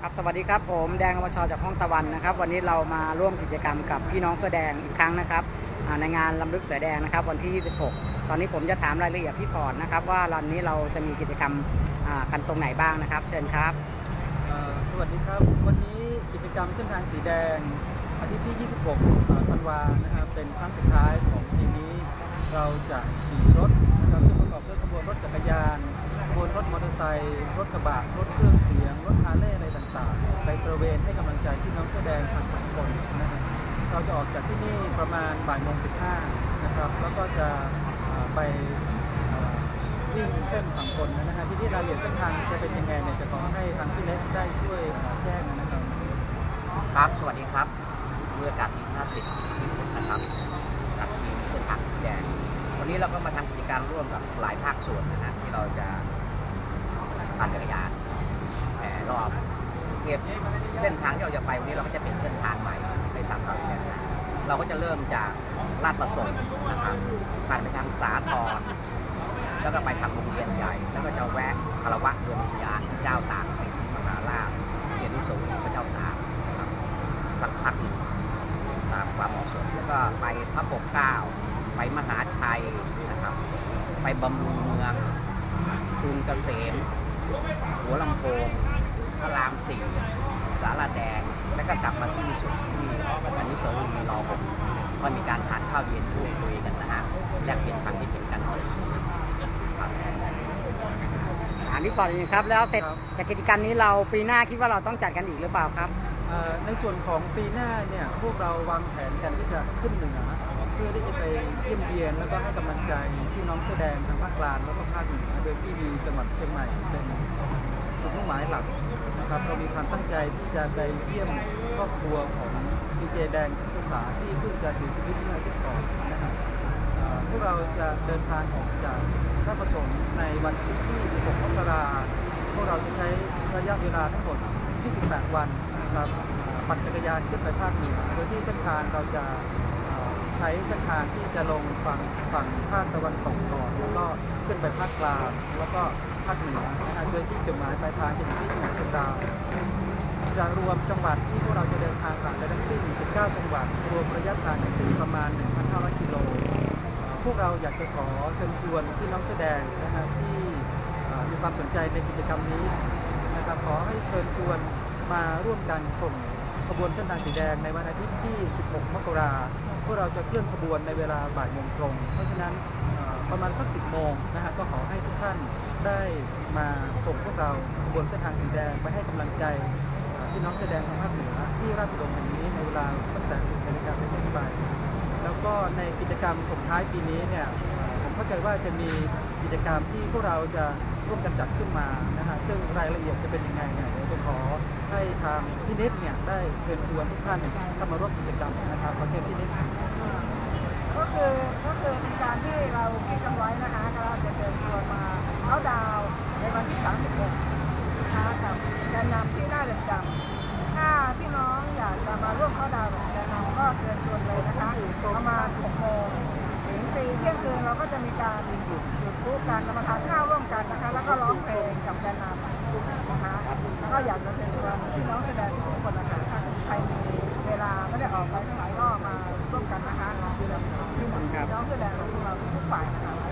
ครับสวัสดีครับผมแดงอมชจากห้องตะวันนะครับ วันนี้เรามาร่วมกิจกรรมกับพี่น้องเสื้อแดงอีกครั้งนะครับในงานลำลึกเสือแดงนะครับ วันที่ 26 ตอนนี้ผมจะถามรายละเอียดพี่ฟอร์ดนะครับ ว่าวันนี้เราจะมีกิจกรรมอ่ากันตรงไหนบ้างนะครับ เชิญครับสวัสดีครับ วันนี้กิจกรรมเส้นทางสีแดงอาทิตย์ที่ 26ธันวานะครับเป็นครั้งสุดท้ายของปีนี้ เราจะขี่รถนะครับซึ่งประกอบด้วยขบวนรถจักรยานขบวนรถมอเตอร์ไซค์รถกระบะรถเครื่องเสียง แดงทางสองคนนะครับเราจะออกจากที่นี่ประมาณบ่ายโมงสิบห้านะครับ แล้วก็จะไปวิ่งเส้นฝั่งคนนะฮะที่ที่รายละเอียดเส้นทางจะเป็นยังไงเนี่ยจะขอให้ทางพี่เล็กได้ช่วยแจ้งนะครับ ครับ สวัสดีครับเรืออากาศตรีชาติสิทธิ์นะครับกับทีมเส้นทางสีแดงวันนี้เราก็มาทำกิจกรรร่วมกับหลายภาคส่วนนะฮะที่เราจะปั่นจักรยานแห่รอบ เทียบเส้นทางที่เราจะไปวันนี้เราก็จะเป็นเส้นทางใหม่ในสามเราเนี่ยเราก็จะเริ่มจากลาดประสงค์นะครับผ่านไปทางสาทรแล้วก็ไปทางโรงเรียนใหญ่ แล้วก็จะแวะคารวะดวงวิญญาณเจ้าตากสินมหาราชเกียรตินิสงพระเจ้าตากสักพักหนึ่งตามความเหมาะสมแล้วก็ไปพระปกเก้าไปมหาชัยนะครับ ไปบำรุงเมืองกรุงเกษมหัวลำโพงพ ระรามสี่สารแดง แล้วก็กลับมาที่สุดที่อนุสาวรีย์รอหกก็มีการทานข้าวเย็นพูดคุยกันนะฮะแลกเปลี่ยนความคิดเห็นกันครับถามพี่ฟอร์ดอีกครับแล้วเสร็จครับจากกิจกรรมนี้เราปีหน้าคิดว่าเราต้องจัดกันอีกหรือเปล่าครับเอ่อในส่วนของปีหน้าเนี่ยพวกเราวางแผนกันที่จะขึ้นเหนือเพื่อที่จะไปเยี่ยมเยียนแล้วก็ให้กำลังใจพี่น้องแสอแดงทางภาคกลางแล้วก็ภาคเหนือโดยที่มีจังหวัดเชียงใหม่เป็นจุดมุ่งหมายหลักนะ ครับเรามีความตั้งใจที่จะไปเยี่ยมครอบครัวของดีเจแดงภาษาที่เพิ่งจะเสียชีวิตเมื่ออาทิตย์ก่อนนะครับเอ่อพวกเราจะเดินทางออกจากท่าประสงค์ในวันที่16มกราคมพวกเราจะใช้ระยะเวลาทั้งหมด 28 วันนะครับปั่นจักรยานขึ้นไปภาคเหนือโดยที่เส้นทางเราจะใช้เส้นทางที่จะลงฝั่งฝั่งภาคตะวันตกก่อนแล้วก็ขึ้นไปภาคกลางแล้วก็ ภาคเหนือนะฮะโดยที่จุดหมายปลายทางจะอยู่ที่จังหวัดเชียงรายจะรวมจังหวัดที่พวกเราจะเดินทางผ่านได้ทั้งสิ้น19 จังหวัด รวมระยะทางทั้งสิ้นประมาณ 1,500 กิโล พวกเราอยากจะขอเชิญชวนพี่น้องแสดงนะฮะที่มีความสนใจในกิจกรรมนี้นะครับขอให้เชิญชวนมาร่วมกันส่งขบวนเส้นทางสีแดงในวันอาทิตย์ที่ 16 มกราคม พวกเราจะเคลื่อนขบวนในเวลาบ่ายโมงตรง เพราะฉะนั้นประมาณสัก10โมงนะฮะก็ขอให้ทุกท่านได้มาส่งพวกเราขบวนเส้นทางสีแดงไปให้กำลังใจพี่น้องแสดงทางภาคเหนือที่ราชบุรีแห่งนี้ในเวลาตั้งแต่10นาฬิกาเป็นต้นไปแล้วก็ในกิจกรรมส่งท้ายปีนี้เนี่ยผมเข้าใจว่าจะมีกิจกรรมที่พวกเราจะร่วมกันจัดขึ้นมานะฮะซึ่งรายละเอียดจะเป็นยังไงเนี่ยเดี๋ยวจะขอให้ทางพี่เนิดเนี่ยได้เชิญชวนทุกท่านเข้ามาร่วมกิจกรรมนะครับขอเชิญพี่เนิดก็ือก็คือเป็นการที่เราคิดกันไว้นะคะก็จะเชิญชวนมาเขาดาวในวันที่ 36นะคะกับแกนนำที่หน้าเรือนจำถ้าพี่น้องอยากจะมาร่วมเขาดาวกับแกนนำก็เชิญชวนเลยนะคะประมาณ6โมงถึงตีเที่ยงคืนเราก็จะมีการจุดพูดการมาทานข้าวร่วมกันนะคะ แล้วก็ร้องเพลงกับแกนนำนะคะก็อยากจะเชิญชวนพี่น้องแสดงทุกคนนะคะใครมีเวลาไม่ได้ออกไปทั้งหลายก็มา ร่วมกันนะคะเราคือแรงร่วมกันเราคือแรงของเราทุกฝ่ายนะคะ